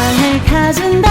사랑을 가준다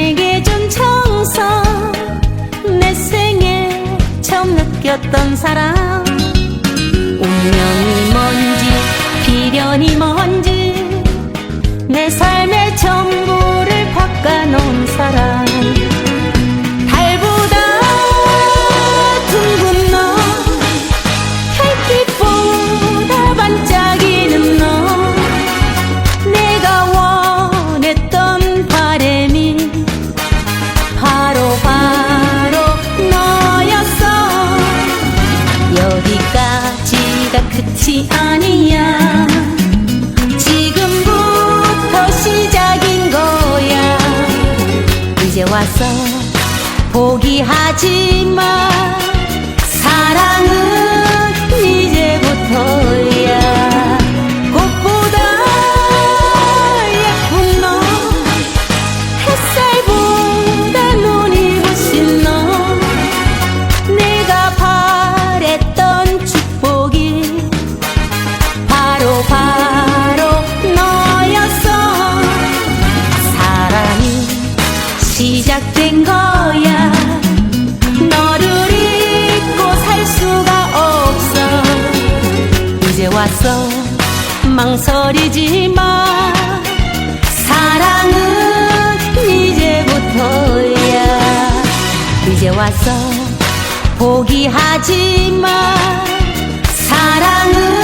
사귀었던 사람. 끝이 아니야. 지금부터 시작인 거야. 이제 와서 포기하지 마. 사랑은 왔어. 망설이지 마. 사랑은 이제부터야. 이제 왔어. 포기하지 마. 사랑은